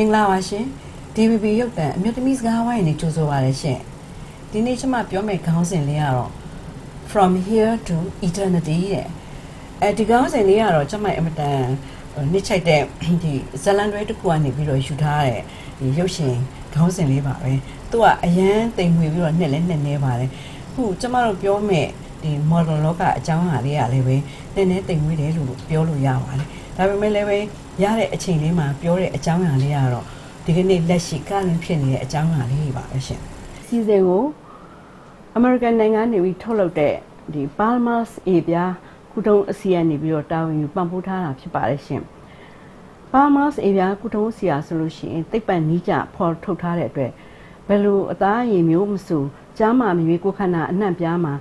မင်္ဂလာပါရှင် DVB ရုပ်သံအမျိုးသမီးစကားဝိုင်းနေကြိုဆိုပါရရှင်ဒီနေ့ကျွန်မပြောမယ့်ခေါင်းစဉ်လေးကတော့ From Here to Eternity တဲ့အဲဒီခေါင်းစဉ်လေးကတော့ကျွန်မအမတန်နှစ်ချိုက်တဲ့ဒီဇလန်တွဲတစ်ခုကနေပြီးတော့ယူထားတဲ့ဒီရုပ်ရှင်ခေါင်းစဉ်လေးပါပဲသူကအရန်တိမ်မွေပြီးတော့နှစ်လဲနှစ်နေပါတယ်ခုကျွန်မတို့ပြောမယ့်ဒီ model လောကအကြောင်းအရာလေးကလည်းပဲနည်းနည်းတိမ်မွေးတယ်လို့ပြောလို့ရပါတယ်ဒါပေမဲ့လည်းပဲ ရတဲ့အချိန်လေးမှာပြောတဲ့အကြောင်းအရာလေးကတော့ဒီကနေ့လက်ရှိကရင်ဖြစ်နေတဲ့အကြောင်းအရာလေးတွေပါပဲရှင်စီစဉ်ကိုအမေရိကန်နိုင်ငံနေပြီးထုတ်လုပ်တဲ့ဒီ Palmas အေပြားကုထုံးအစီအနေပြီးတော့တာဝန်ယူပံ့ပိုးထားတာဖြစ်ပါတယ်ရှင်။ Palmas အေပြားကုထုံးအစီအဆိုလို့ရှိရင်သိပ္ပံနီးကြဖော်ထုတ်ထားတဲ့အတွက်ဘယ်လိုအသားအရည်မျိုးမဆိုကြားမှာမြွေးကိုယ်ခန္ဓာအနှံ့ပြားမှာ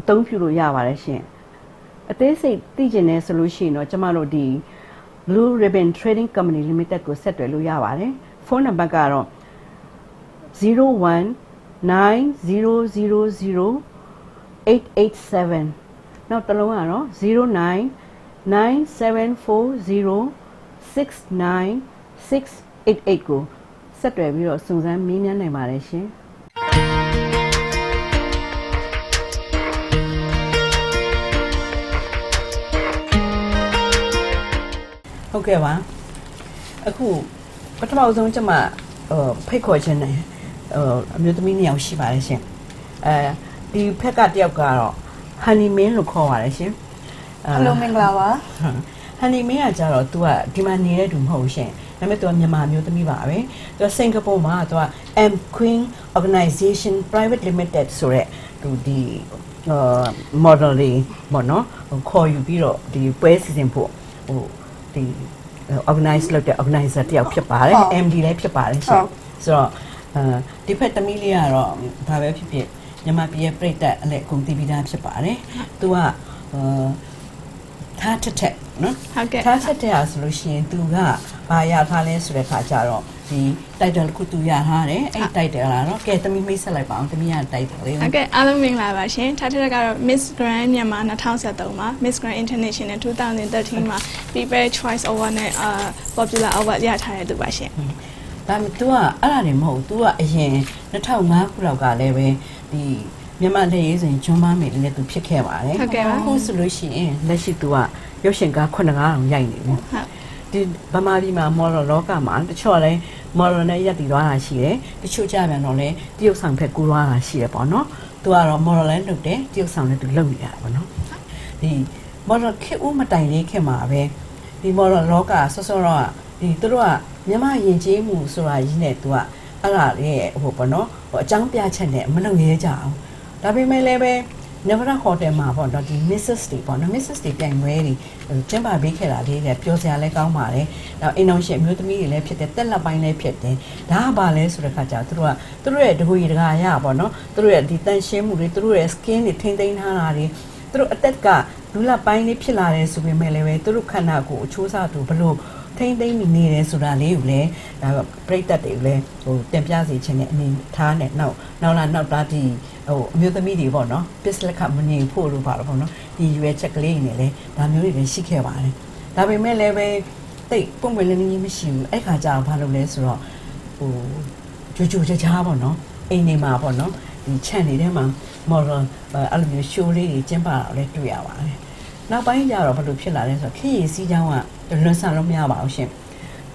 အသုံးပြုလို့ရပါတယ်ရှင်။အသေးစိတ်သိကျင်တယ်ဆိုလို့ရှိရင်တော့ကျမတို့ဒီ Blue Ribbon Trading Company Limited ကိုဆက်သွယ်လို့ရပါတယ်။ဖုန်းနံပါတ်ကတော့019000887နောက်တစ်လုံးကတော့0997406988ကိုဆက်တွယ်ပြီးတော့စုံစမ်းမေးမြန်းနိုင်ပါတယ်ရှင် ဟုတ်ကဲ့ပါအခုပထမဆုံးကျွန်မဟိုဖိတ်ခေါ်ခြင်းနဲ့ဟိုအမျိုးသမီးနှစ်ယောက်ရှိပါတယ်ရှင်အဲဒီဖက်ကတယောက်ကတော့ honey min လို့ခေါ်ပါတယ်ရှင် ဟယ်လိုမင်္ဂလာပါ ဟန်နီမင်းကကြတော့ तू ကဒီမှာနေတဲ့သူမဟုတ်ရှင်ဒါပေမဲ့ तू ကမြန်မာမျိုးသမီးပါပဲ तू ကစင်ကာပူမှာ तू က M Queen Organization Private Limited ဆိုရက်သူဒီအာ model လေးပေါ့နော်ဟိုခေါ်ယူပြီးတော့ဒီပွဲစီစဉ်ဖို့ဟို ဒီ organize လုပ်တဲ့ organizer တယောက်ဖြစ်ပါတယ် MD လည်းဖြစ်ပါတယ်ရှင်ဆိုတော့အဲဒီဖက်သမီးလေးကတော့ဘာပဲဖြစ်ဖြစ်မြန်မာပြည်ရဲ့ပြည်သက်အလဲအကုန်တည်ပြီးသားဖြစ်ပါတယ်။ तू ကအာထားထက်ထက်နော်ဟုတ်ကဲ့ထားဆက်တဲ့ဟာဆိုလို့ရှိရင် तू ကဘာရထားလဲဆိုတဲ့ခါကျတော့ ဒီ title တစ်ခု तू ရထားတယ်အဲ့ title ကတော့ကဲသမီးမိတ်ဆက်လိုက်ပါအောင်သမီးရ title လေး ဟုတ်ကဲ့အားလုံးမင်္ဂလာပါရှင်ထားတဲ့ကတော့ Miss Grand မြန်မာ2023မှာ Miss Grand International 2013မှာ People Choice Award နဲ့အာ Popular Award ရထားတဲ့သူပါရှင် ဒါပေမဲ့ तू ကအဲ့ဒါတွေမဟုတ် तू ကအရင်2005ခုလောက်ကလည်းပဲဒီမြန်မာလက်ရေးစဉ်ဂျွန်မားမေလည်း तू ဖြစ်ခဲ့ပါတယ် ဟုတ်ကဲ့ပါ အခုဆိုလို့ရှိရင်လက်ရှိ तू ကရုပ်ရှင်ကား9ကားအောင်ရိုက်နေပြီ ဟုတ် ဒီဗမာပြည်မှာ model လောကမှာတချို့လည်း model နဲ့ရက်တည်သွားတာရှိတယ်တချို့ကြပြန်တော့လည်းတရုတ်ဆောင်ဖက်ကူသွားတာရှိတယ်ပေါ့နော်သူကတော့ model လည်းလုပ်တယ်တရုတ်ဆောင်လည်းသူလုပ်နေရတာပေါ့နော်ဒီ model ခေတ်ဦးမတိုင်လေးခေတ်မှာပဲဒီ model လောကဆော့ဆော့တော့ဒီသူတို့ကမြန်မာယဉ်ကျေးမှုဆိုတာကြီးနဲ့သူကအဲ့ဒါလေးဟိုပေါ့နော်ဟိုအကြောင်းပြချက်နဲ့မလုပ်ရဲကြအောင်ဒါပေမဲ့လည်းပဲ Nevada Hotel မှာပေါ့နော်ဒီ Mrs တွေပေါ့နော် Mrs တွေပြိုင်ပွဲတွေကျင်းပပေးခဲ့တာလေးလည်းပျော်စရာလည်းကောင်းပါတယ်။နောက်အိမ်အောင်ရှင်အမျိုးသမီးတွေလည်းဖြစ်တယ်တက်လက်ပိုင်းလည်းဖြစ်တယ်။ဒါကဘာလဲဆိုတဲ့ခါကျတော့သူတို့ကသူတို့ရဲ့တကူရီတကာရပေါ့နော်သူတို့ရဲ့ဒီတန်ရှင်းမှုတွေသူတို့ရဲ့ skin တွေထိမ့်သိမ်းထားတာတွေသူတို့အသက်ကလူလက်ပိုင်းလေးဖြစ်လာတယ်ဆိုပေမဲ့လည်းပဲသူတို့ခန္ဓာကိုယ်အချိုးစားသူဘလို့ထိမ့်သိမ့်နေတယ်ဆိုတာလေးကိုလည်းဒါပြိတ္တတွေကိုလည်းဟိုတင်ပြစီခြင်းနဲ့အနေထားနဲ့နောက်နောက်လာနောက်တာဒီ ဟိုအမျိုးသမီးတွေပေါ့နော်ပစ္စလက်ခမနေဖို့လို့ပါတော့ပေါ့နော်ဒီရွယ်ချက်ကလေးတွေလည်းဒါမျိုးတွေလည်းရှိခဲ့ပါတယ်ဒါပေမဲ့လည်းပဲတိတ်ပုံပွင့်လည်းနည်းနည်းမရှိဘူးအဲ့ခါကျတော့ဘာလုပ်လဲဆိုတော့ဟိုကြိုကြိုချာချာပေါ့နော်အိမ်နေမှာပေါ့နော်ဒီချန်နေတဲ့မှာ model အဲ့လိုမျိုး show လေးတွေကျင်းပတာလည်းတွေ့ရပါတယ်နောက်ပိုင်းကျတော့ဘာလို့ဖြစ်လာလဲဆိုတော့ခေရည်စည်းချောင်းကလွန်ဆန်လို့မရပါဘူးရှင်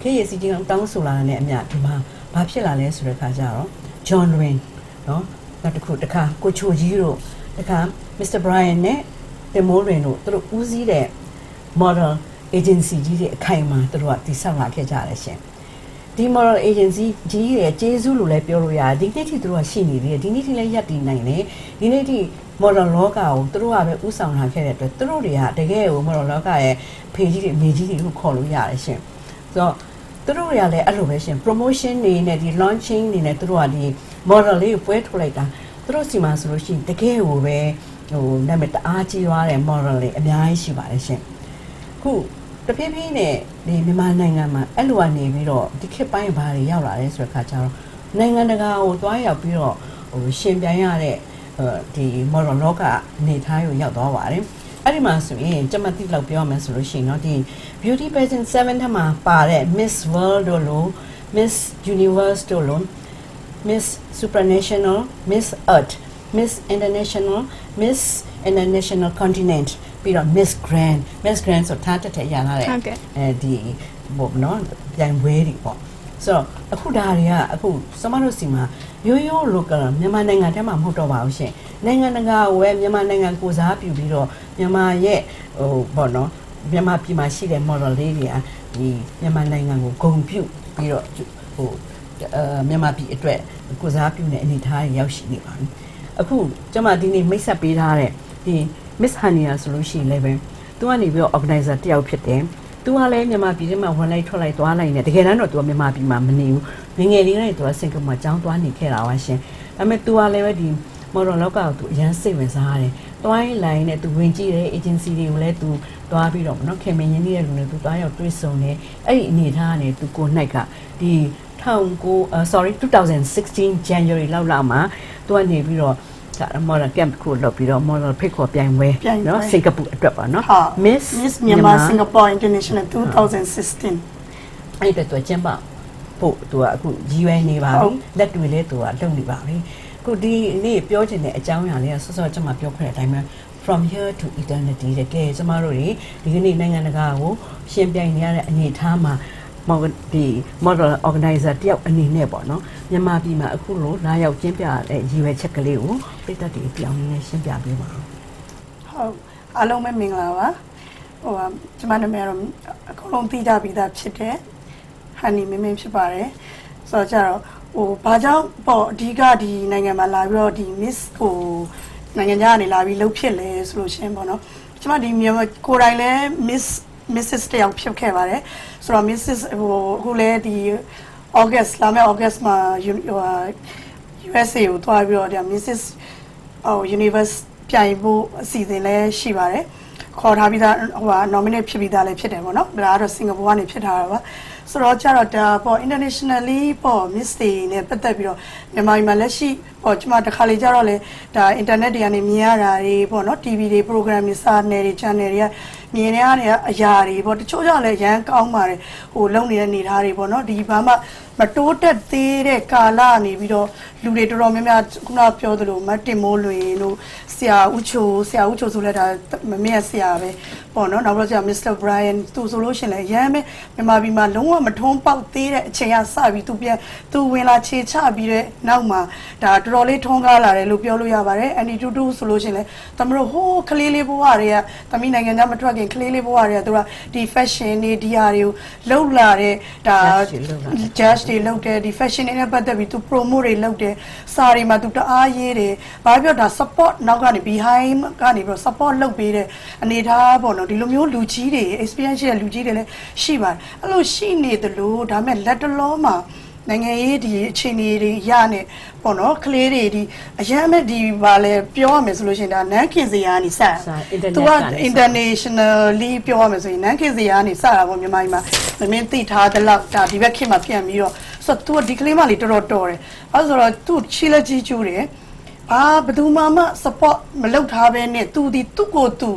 ခေရည်စည်းချောင်းတောင်းဆိုလာတဲ့အမြဒီမှာဘာဖြစ်လာလဲဆိုတဲ့ခါကျတော့ John Wayne နော် နောက်တစ်ခုတစ်ခါကိုချိုကြီးတို့တစ်ခါ Mr. Brian နဲ့ Tim Morin တို့သူတို့ဦးစီးတဲ့ model agency ကြီးတွေအခိုင်အမာသူတို့ကတည်ဆောက်လာခဲ့ကြတယ်ရှင်ဒီ model agency ကြီးရဲ့ကျေးဇူးလို့လည်းပြောလို့ရတယ်ဒီနေ့ထိသူတို့ကရှိနေသေးတယ်ဒီနေ့ထိလည်းရပ်တည်နိုင်တယ်ဒီနေ့ထိ model လောကကိုသူတို့ကပဲဥဆောင်လာခဲ့တဲ့အတွက်သူတို့တွေကတကယ်ကို model လောကရဲ့ဖေကြီးတွေအမေကြီးတွေလို့ခေါ်လို့ရတယ်ရှင်ဆိုတော့သူတို့တွေကလည်းအဲ့လိုပဲရှင် promotion တွေနဲ့ဒီ launching တွေနဲ့သူတို့ကဒီ မော်ဒယ်လေးကိုပွဲထုတ်လိုက်တာသူတို့စီမှာဆိုလို့ရှိရင်တကယ်ကိုပဲဟိုနာမည်တအားကြီးသွားတဲ့ model တွေအများကြီးရှိပါတယ်ရှင်ခုတဖြည်းဖြည်းနဲ့ဒီမြန်မာနိုင်ငံမှာအဲ့လိုကနေပြီးတော့ဒီခေတ်ပိုင်းဘာတွေရောက်လာလဲဆိုတဲ့ခါကျတော့နိုင်ငံတကာကိုတွားရောက်ပြီးတော့ဟိုရှင်ပြိုင်ရတဲ့ဒီ model လောကအနေထားကိုရောက်သွားပါတယ်အဲ့ဒီမှာဆိုရင်ကျွန်မသိလောက်ပြောရမယ်ဆိုလို့ရှိရင်တော့ဒီ beauty pageant 7ထက်မှာပါတဲ့ Miss World တို့လို့ Miss Universe တို့လို့ Miss Supranational Miss Earth Miss International Miss International Continent ပြီးတော့ Miss Grand Miss Grand ဆိုထားတက်တဲ့ရလာတဲ့ဟုတ်ကဲ့အဲဒီဘောနော်ပြိုင်ပွဲတွေပေါ့ဆိုတော့အခုဒါတွေကအခုစမတို့စီမှာရိုးရိုး local မြန်မာနိုင်ငံထဲမှာမဟုတ်တော့ပါဘူးရှင်နိုင်ငံတကာကိုပဲမြန်မာနိုင်ငံကိုစားပြုပြီးတော့မြန်မာရဲ့ဟိုဘောနော်မြန်မာပြည်မှာရှိတဲ့ model လေးတွေကဒီမြန်မာနိုင်ငံကိုဂုဏ်ပြုပြီးတော့ဟိုအဲ မြန်မာပြည်အတွက်ကိုစားပြုတဲ့အနေအထားရောက်ရှိနေပါပြီအခုကျွန်မဒီနေ့မိတ်ဆက်ပေးထားတဲ့ဒီ Miss Hania ဆိုလို့ရှိရင်လည်းပဲသူကနေပြီးတော့ organizer တယောက်ဖြစ်တယ်သူကလည်းမြန်မာပြည်ထဲမှာဝင်လိုက်ထွက်လိုက်သွားလိုက်နေတကယ်တမ်းတော့သူကမြန်မာပြည်မှာမနေဘူးငငယ်လေးနဲ့သူကစင်ကာပူမှာကျောင်းသွားနေခဲ့တာပါရှင်ဒါပေမဲ့သူကလည်းပဲဒီမော်ဒယ်လောက်ကသူအရန်စိတ်ဝင်စားရတယ်။တွိုင်းလိုင်းနဲ့သူဝင်ကြည့်တဲ့ agency တွေကိုလည်းသူတွားပြီးတော့ဗောနော်ခင်မင်းရင်းနေတဲ့လူတွေသူတွားရောက်တွေ့ဆုံတယ်။အဲ့ဒီအနေထားကနေသူကို၌ကဒီ 19 sorry 2016 January လောက်လောက်မှာ तू ကနေပြီးတော့ဒါ model camp တစ်ခုလုပ်ပြီးတော့ model ဖိတ်ခေါ်ပြိုင်ပွဲပြိုင်ပွဲနော်စင်ကာပူအတွက်ပါနော်ဟာ Miss Miss Myanmar Singapore International 2016အဲ့ဒီအတွက်ကျင်းပဖို့သူကအခုရည်ရွယ်နေပါဟုပြီတ်လက်တွေလည်းသူကလုပ်နေပါပြီအခုဒီနေ့ပြောချင်တဲ့အကြောင်းအရာလေးကဆော့ဆော့ကျွန်မပြောခဲ့တဲ့အတိုင်းပဲ from here to eternity တကယ်ကျမတို့တွေဒီကနေ့နိုင်ငံတကာကိုရှင်းပြနေရတဲ့အနေအထားမှာမော် ဒီ model organizer တယောက်အနေနဲ့ပေါ့နော်မြန်မာပြည်မှာအခုလိုလာရောက်ကျင်းပတဲ့ရည်ရွယ်ချက်ကလေးကိုပြည်သက်တွေပြောင်းနေရှင်းပြပေးပါဦးဟုတ်အားလုံးပဲမင်္ဂလာပါဟိုဟာကျမနာမည်ကတော့အကုန်လုံးသိကြပြီးသားဖြစ်တယ်ဟန်နီမင်းမင်းဖြစ်ပါတယ်ဆိုတော့ကြတော့ဟိုဘာကြောင့်ပေါ့အဓိကဒီနိုင်ငံမှာလာပြီးတော့ဒီ miss ဟိုနိုင်ငံခြားကနေလာပြီးလှုပ်ဖြစ်လဲဆိုလို့ရှရင်ပေါ့နော်ကျမဒီမြန်မာကိုယ်တိုင်လည်း miss Mrs တယောက်ဖြစ်ခဲ့ပါတယ်ဆိုတော့ Mrs ဟိုအခုလည်းဒီ August လာမယ့် August မှာဟိုဟာ USA ကိုတွားပြီးတော့ဒါ Mrs ဟို Universe ပြိုင်ဖို့အစီအစဉ်လည်းရှိပါတယ်ခေါ်ထားပြီးသားဟိုဟာ nominate ဖြစ်ပြီးသားလည်းဖြစ်တယ်ပေါ့နော်ဒါကတော့စင်ကာပူကနေဖြစ်ထားတာပါ ဆိုတော့ကြတော့ဒါပေါ့ internationally ပေါ့ miss တွေနဲ့ပတ်သက်ပြီးတော့မြန်မာပြည်မှာလက်ရှိပေါ့ကျွန်မတစ်ခါလေကြတော့လေဒါ internet တွေကနေမြင်ရတာတွေပေါ့နော် TV တွေ program တွေစာနယ်တွေ channel တွေကမြင်ရတဲ့အရာတွေပေါ့တချို့ကြောင့်လည်းရမ်းကောင်းပါတယ်ဟိုလုံနေတဲ့အနေထားတွေပေါ့နော်ဒီဘာမှမတိုးတက်သေးတဲ့ကာလနေပြီးတော့လူတွေတော်တော်များများခုနပြောသလိုမတ်တင်မိုးလွင်တို့ဆရာဦးချိုဆရာဦးချိုဆိုလဲဒါမမေ့ဆရာပဲပေါ့နော်နောက်တော့ကျ Mr. Brian သူဆိုလို့ရှရင်လဲရမ်းပဲမြန်မာပြည်မှာလုံးဝမထုံးပေါက်သေးတဲ့အချိန်ကစပြီးသူပြန်သူဝင်လာခြေချပြီးတဲ့နောက်မှာဒါတော်တော်လေးထုံးကားလာတယ်လို့ပြောလို့ရပါတယ်အန်ဒီတူတူဆိုလို့ရှရင်လဲသမတို့ဟိုးကလေးလေးဘဝတွေကသမီးနိုင်ငံသားမထွက်ခင်ကလေးလေးဘဝတွေကသူကဒီ fashion တွေဒီဟာတွေကိုလှုပ်လာတဲ့ဒါ judge တွေလုပ်တယ်ဒီ fashion တွေနဲ့ပတ်သက်ပြီးသူ promote တွေလုပ်တယ်စာတွေမှာသူတအားရေးတယ်ဘာပြောဒါ support နောက်ကနေ behind ကနေပြီးတော့ support လုပ်ပေးတဲ့အနေထားပေါ့နော်ဒီလိုမျိုးလူကြီးတွေ experience ရှိတဲ့လူကြီးတွေလည်းရှိပါတယ်အဲ့လိုရှိနေသလိုဒါမဲ့လက်တလုံးမှာနိုင်ငံရေးဒီအခြေအနေတွေရနေပေါ့နော်ကလေးတွေဒီအရမ်းမဲ့ဒီပါလဲပြောရမယ်ဆိုလို့ရှိရင်ဒါနန်းခင်စရာကနေစတာသူက internationally ပြောရမယ်ဆိုရင်နန်းခင်စရာကနေစတာပေါ့မြန်မာပြည်မှာမမင်းသိထားသလောက်ဒါဒီဘက်ခင်မှာပြန်ပြီးတော့ဆိုတော့သူကဒီကလေးမလေးတော်တော်တော်တယ်အဲဆိုတော့သူချီလက်ကြီးကျူးတယ်အာဘယ်သူမှမ support မလုပ်ထားဘဲနဲ့သူဒီသူ့ကိုယ်သူ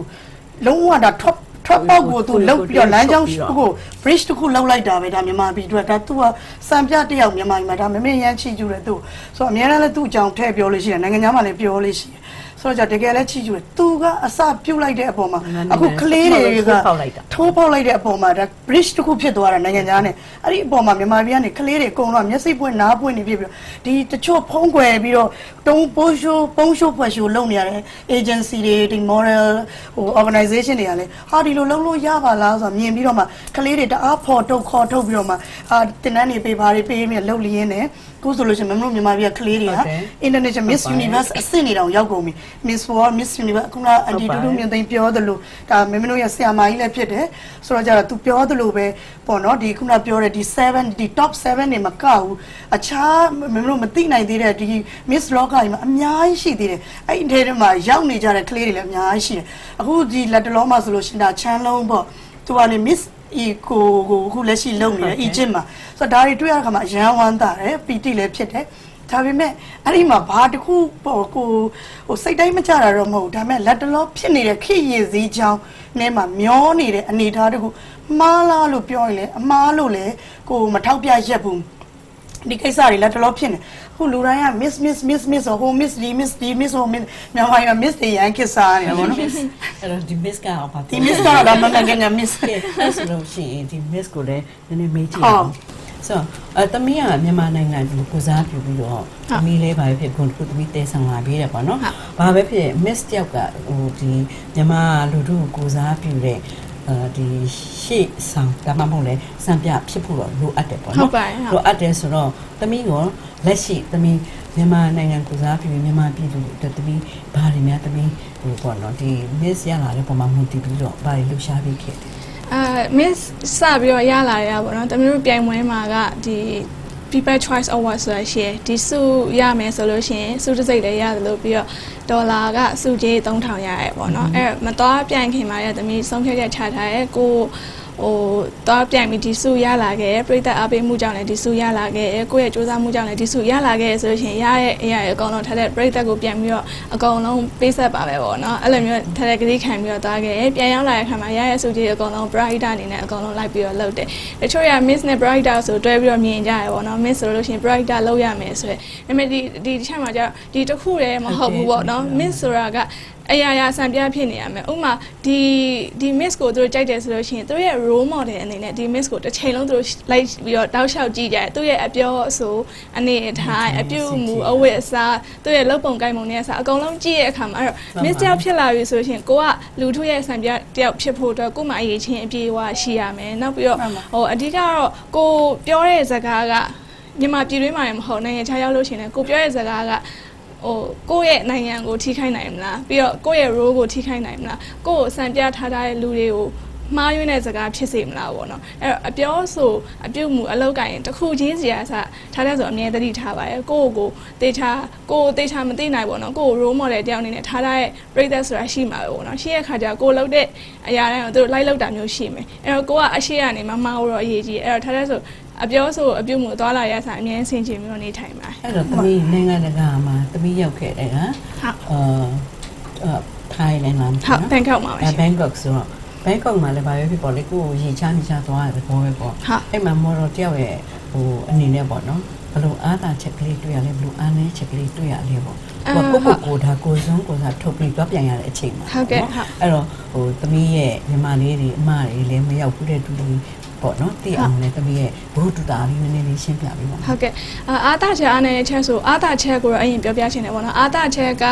လုံးဝဒါ top ထွက်ပေါက်ကိုသူလုတ်ပြီးတော့လမ်းကြောင်းကို bridge တစ်ခုလုတ်လိုက်တာပဲဒါမြန်မာပြည်အတွက်ဒါသူကစံပြတယောက်မြန်မာပြည်မှာဒါမမေ့ရမ်းချီကျူတယ်သူဆိုတော့အများအားလည်းသူ့အကြောင်းထည့်ပြောလို့ရှိတယ်နိုင်ငံသားမှလည်းပြောလို့ရှိတယ် ဆိုတော့じゃတကယ်လည်းချီကျူးတယ် तू ကအစပြုတ်လိုက်တဲ့အပေါ်မှာအခုကလေးတွေက ထိုးပေါက်လိုက်တာ ထိုးပေါက်လိုက်တဲ့အပေါ်မှာဒါ bridge တစ်ခုဖြစ်သွားတာနိုင်ငံခြားနဲ့အဲ့ဒီအပေါ်မှာမြန်မာပြည်ကနေကလေးတွေအကုန်လုံးမျက်စိပွင့်နားပွင့်နေဖြစ်ပြီးတော့ဒီတချို့ဖုံးကွယ်ပြီးတော့တုံးပိုးရှိုးပုံးရှိုးဖွယ်ရှိုးလုပ်နေရတဲ့ agency တွေဒီ moral ဟို organization တွေကလည်းဟာဒီလိုလုပ်လို့ရပါလားဆိုတော့မြင်ပြီးတော့မှကလေးတွေတအားဖော်ထုတ်ခေါ်ထုတ်ပြီးတော့မှအာတင်တန်းနေပေးပါတွေပေးပြီးလုပ်လျင်းနေခုဆိုလို့ရှိရင်မမတို့မြန်မာပြည်ကကလေးတွေက International Miss Universe အဆင့်နေတောင်ရောက်ကုန်ပြီ Miss World Miss Universe အခုနအန်တီတူတူမြင့်သိမ်းပြောသလိုဒါမမတို့ရဲ့ဆရာမကြီးလည်းဖြစ်တယ်ဆိုတော့ကြတော့ तू ပြောသလိုပဲပေါ့နော်ဒီခုနပြောတဲ့ဒီ7ဒီ top 7နေမကဘူးအခြားမမတို့မသိနိုင်သေးတဲ့ဒီ Miss Loka ကြီးမှာအများကြီးရှိသေးတယ်အဲ့ဒီထဲမှာရောက်နေကြတဲ့ကလေးတွေလည်းအများကြီးရှိတယ်အခုဒီလက်တလုံးမှာဆိုလို့ရှိရင်ဒါချမ်းလုံးပေါ့သူကလေ Miss ဤကိုကိုအခုလက်ရှိလုပ်နေတယ် Egypt မှာဆိုတော့ဒါတွေတွေ့ရတဲ့အခါမှာအရန်ဝမ်းသာတယ်ပီတိလည်းဖြစ်တယ် ဒါပေမဲ့အဲ့ဒီမှာဘာတစ်ခုပေါ့ကိုဟိုစိတ်တိုင်းမကြတာတော့မဟုတ်ဘူးဒါပေမဲ့လက်တလောဖြစ်နေတဲ့ခေရည်စည်းချောင်းနဲ့မှာမျောနေတဲ့အနေအထားတစ်ခုမှားလားလို့ပြောရင်လေအမှားလို့လေကိုမထောက်ပြရက်ဘူးဒီကိစ္စတွေလက်တလောဖြစ်နေအခုလူတိုင်းက miss miss miss miss ဟို miss ဒီ miss ဒီ miss ဟို miss မြန်မာပြည်မှာ miss တွေရန်ခစ်စားနေတာပေါ့နော်အဲ့တော့ဒီ miss ကတော့ပါဒီ miss ကတော့မမကန်က miss ကဲအဲ့ဆိုလို့ရှိရင်ဒီ miss ကိုလည်းနည်းနည်းမေးကြည့်ဟုတ်အောင် ဆိုတော့အတမီးကမြန်မာနိုင်ငံကိုကိုစားပြုပြီးတော့သမီးလေးပါပဲဖြစ်ခုခုသမီးတဲဆောင်လာပြီးတယ်ပေါ့နော်ဘာပဲဖြစ် miss တယောက်ကဟိုဒီမြန်မာလူထုကိုကိုစားပြုတဲ့အဲဒီရှေ့ဆောင်ဒါမှမဟုတ်လဲစံပြဖြစ်ဖို့တော့လိုအပ်တယ်ပေါ့ဟုတ်နော်ပါတယ်ဟုတ်လိုအပ်တယ်ဆိုတော့သမီးကလက်ရှိသမီးမြန်မာနိုင်ငံကိုစားပြုပြီးမြန်မာပြည်သူတွေအတွက်သမီးဘာတွေများသမီးဟိုပေါ့နော်ဒီ miss ရလာတဲ့ပုံမှာမူတည်ပြီးတော့ဘာတွေလှူရှားပြီးခဲ့တယ် အဲ miss စပြီးတော့ရလာရပါတော့တမျိုးပြိုင်ပွဲမှာကဒီ people choice award ဆိုတာရှိရယ်ဒီစုရမယ်ဆိုလို့ရှိရင်စုတစ်စိတ်လည်းရတယ်လို့ပြီးတော့ဒေါ်လာကစုကြီး3000ရရဲပေါ့နော်အဲ့မတော်ပြိုင်ခင်မှာရသမီးဆုံးဖြတ်ချက်ချထားရဲကို ဟိုတော့ပြိုင်ပြီးဒီစုရလာခဲ့ပြည်သက်အားပေးမှုကြောင့်လည်းဒီစုရလာခဲ့ကိုယ့်ရဲ့စူးစမ်းမှုကြောင့်လည်းဒီစုရလာခဲ့ဆိုလို့ရှိရင်ရရဲ့အရာရဲ့အကုန်လုံးထားတဲ့ပြည်သက်ကိုပြန်ပြီးတော့အကုန်လုံးပေးဆက်ပါမယ်ပေါ့နော်အဲ့လိုမျိုးထားတဲ့ကတိခံပြီးတော့သွားခဲ့ပြန်ရောက်လာတဲ့အခါမှာရရဲ့စုကြီးအကုန်လုံး brighter အနေနဲ့အကုန်လုံးလိုက်ပြီးတော့လုပ်တယ်တချို့ရ miss နဲ့ brighter ဆိုတွဲပြီးတော့မြင်ကြရပေါ့နော် miss ဆိုလို့ရှိရင် brighter လုပ်ရမယ်ဆိုရယ်ဒါပေမဲ့ဒီဒီတစ်ချက်မှာကျတော့ဒီတစ်ခုတည်းမဟုတ်ဘူးပေါ့နော် miss ဆိုတာက အရာရာဆံပြဖြစ်နေရမယ်ဥပမာဒီဒီ miss ကိုသူတို့ကြိုက်တယ်ဆိုလို့ရှိရင်သူတို့ရဲ့ role model အနေနဲ့ဒီ miss ကိုတစ်ချိန်လုံးသူတို့လိုက်ပြီးတော့တောက်လျှောက်ကြည့်ကြတယ်သူ့ရဲ့အပြောအဆိုအနေအထားအပြုအမူအဝတ်အစားသူ့ရဲ့လုပ်ပုံကိုင်ပုံတွေအစားအကုန်လုံးကြည့်ရတဲ့အခါမှာအဲ့တော့ miss တယောက်ဖြစ်လာပြီဆိုလို့ရှိရင်ကိုကလူထုရဲ့ဆံပြတယောက်ဖြစ်ဖို့အတွက်ကို့မှာအရေးချင်းအပြေအဝရှိရမယ်နောက်ပြီးတော့မှန်ပါဟိုအဓိကတော့ကိုပြောတဲ့စကားကမြန်မာပြည်တွင်းမှာလည်းမဟုတ်နိုင်ငံခြားရောက်လို့ရှိရင်လည်းကိုပြောတဲ့စကားက ဟိုကိုယ့်ရဲ့နိုင်ငံကိုထိခိုက်နိုင်မလားပြီးတော့ကိုယ့်ရဲ့ role ကိုထိခိုက်နိုင်မလားကိုယ့်ကိုစံပြထားထားတဲ့လူတွေကိုမှားယွင်းတဲ့စကားဖြစ်စေမလားပေါ့နော်အဲ့တော့အပြောဆိုအပြုတ်မှုအလောက်ကရင်တစ်ခုချင်းစီအစားထားတဲ့ဆိုအမြဲတတိထားပါရဲ့ကိုယ့်ကိုတေချာကိုယ်တေချာမသိနိုင်ပေါ့နော်ကိုယ့်ကို role model တယောက်အနေနဲ့ထားထားတဲ့ပြိသက်ဆိုတာရှိမှာပဲပေါ့နော်ရှိရဲ့ခါကျကိုယ်လုပ်တဲ့အရာတိုင်းကိုသူတို့လိုက်လောက်တာမျိုးရှိမယ်အဲ့တော့ကိုကအရှိကနေမမှားတော့အရေးကြီးအဲ့တော့ထားတဲ့ဆို အပြောဆိုအပြုတ်မှုသွားလာရဆိုင်အမြဲဆင်ခြင်ပြီးတော့နေထိုင်ပါအဲ့တော့သမီးနိုင်ငံတကာမှာသမီးရောက်ခဲ့တယ်ဟမ်ဟုတ်အာထိုင်းနိုင်ငံမှာဟုတ်ဘန်ကောက်မှာပါအဲရှင်ဘန်ကောက်ဆိုတော့ဘန်ကောက်မှာလည်းဘာပဲဖြစ်ပေါ်လေကိုယ်ကိုရေချမ်းနေချသွားရတယ်ဘောပဲပေါ့ဟုတ်အဲ့မှာမော်တော်တယောက်ရဲ့ဟိုအနေနဲ့ပေါ့နော်ဘယ်လိုအားသာချက်ကလေးတွေ့ရလဲဘယ်လိုအားနည်းချက်ကလေးတွေ့ရလဲပေါ့ကိုကိုကိုကိုဒါကိုစုံကိုစားထုတ်ပြီးတော့ပြန်ရတဲ့အချိန်မှာဟုတ်ကဲ့နော်ဟုတ်အဲ့တော့ဟိုသမီးရဲ့ညီမလေးတွေအမတွေလည်းမရောက်ဘူးတဲ့တူတူပေါ့နော်သိအောင်လည်းသမီးရဲ့ ဘုဒ္ဓတာလေးနည်းနည်းလေးရှင်းပြပေးပါဦးဟုတ်ကဲ့အာအာတာချက်အားနေတဲ့ချက်ဆိုအာတာချက်ကိုတော့အရင်ပြောပြချင်တယ်ပေါ့နော်အာတာချက်က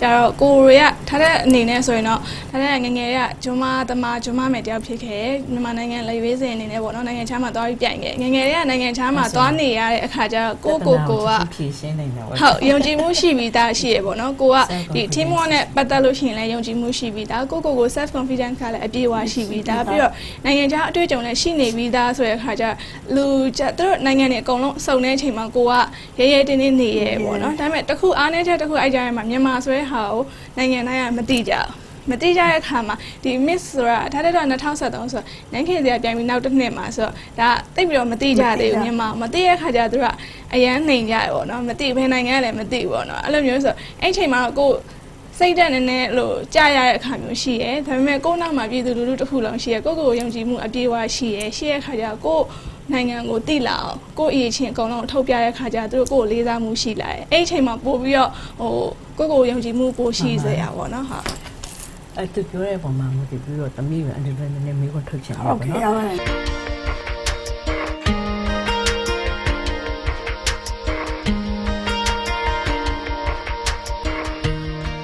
ကြတော့ကိုရီးယားထားတဲ့အနေနဲ့ဆိုရင်တော့ထားတဲ့ငယ်ငယ်ကဂျွန်မာသမားဂျွန်မာမယ်တယောက်ဖြစ်ခဲ့မြန်မာနိုင်ငံလေဝေးစင်အနေနဲ့ပေါ့နော်နိုင်ငံခြားမှာသွားပြီးပြိုင်ခဲ့ငယ်ငယ်ကနိုင်ငံခြားမှာသွားနေရတဲ့အခါကျတော့ကိုကိုကိုကဖြည့်ရှင်းနိုင်တယ်ပေါ့ဟုတ်ယုံကြည်မှုရှိပြီးသားရှိရပေါ့နော်ကိုကဒီ Self-confidence team work နဲ့ပတ်သက်လို့ရှိရင်လည်းယုံကြည်မှုရှိပြီးသားကိုကိုကို self confidence ကလည်းအပြည့်အဝရှိပြီးသားပြီးတော့နိုင်ငံခြားအတွေ့အကြုံလည်းရှိနေပြီးသားဆိုတဲ့အခါကျလူကျသူတို့နိုင်ငံတွေအကုန်လုံးစုံတဲ့အချိန်မှာကိုကရဲရဲတင်းတင်းနေရဲပေါ့နော်ဒါပေမဲ့တစ်ခုအားနည်းချက်တစ်ခုအဲ့ကြားထဲမှာမြန်မာဆိုတဲ့ဟာကိုနိုင်ငံတိုင်းကမသိကြဘူးမတိကြတဲ့အခါမှာဒီ miss ဆိုတာဒါတက်တော့2023ဆိုတော့နိုင်ခေစရာပြန်ပြီးနောက်တစ်နှစ်မှာဆိုတော့ဒါတိတ်ပြီးတော့မတိကြသေးဘူးမြန်မာမတိတဲ့အခါကျသူတို့ကအရန်နှိမ်ကြရပေါ့နော်မတိဘယ်နိုင်ငံကလည်းမတိဘူးပေါ့နော်အဲ့လိုမျိုးဆိုအဲ့ချိန်မှာတော့ကို စိတ်ဓာတ်နည်းနည်းလို့ကြာရတဲ့အခါမျိုးရှိရဲဒါပေမဲ့ကိုယ့်နောက်မှာပြည်သူလူထုတစ်ခုလုံးရှိရဲကိုယ့်ကိုယ်ယုံကြည်မှုအပြည့်အဝရှိရဲရှိရဲခါကျကိုယ့်နိုင်ငံကိုတိလာအောင်ကိုယ့်အရေးချင်းအကုန်လုံးထုတ်ပြတဲ့ခါကျသူတို့ကိုယ့်ကိုလေးစားမှုရှိလာတယ်အဲ့ချိန်မှာပို့ပြီးတော့ဟိုကိုယ့်ကိုယ်ယုံကြည်မှုပိုရှိစေရပါတော့နော်ဟုတ်အဲ့သူပြောတဲ့ပုံမှာမဟုတ်ဘူးပြီးတော့သမီးပဲအဲ့ဒီလိုနည်းနည်းမေးခွန်းထုတ်ချင်တယ်ဟုတ်ပေါ့ကဲ့နော်အားလုံး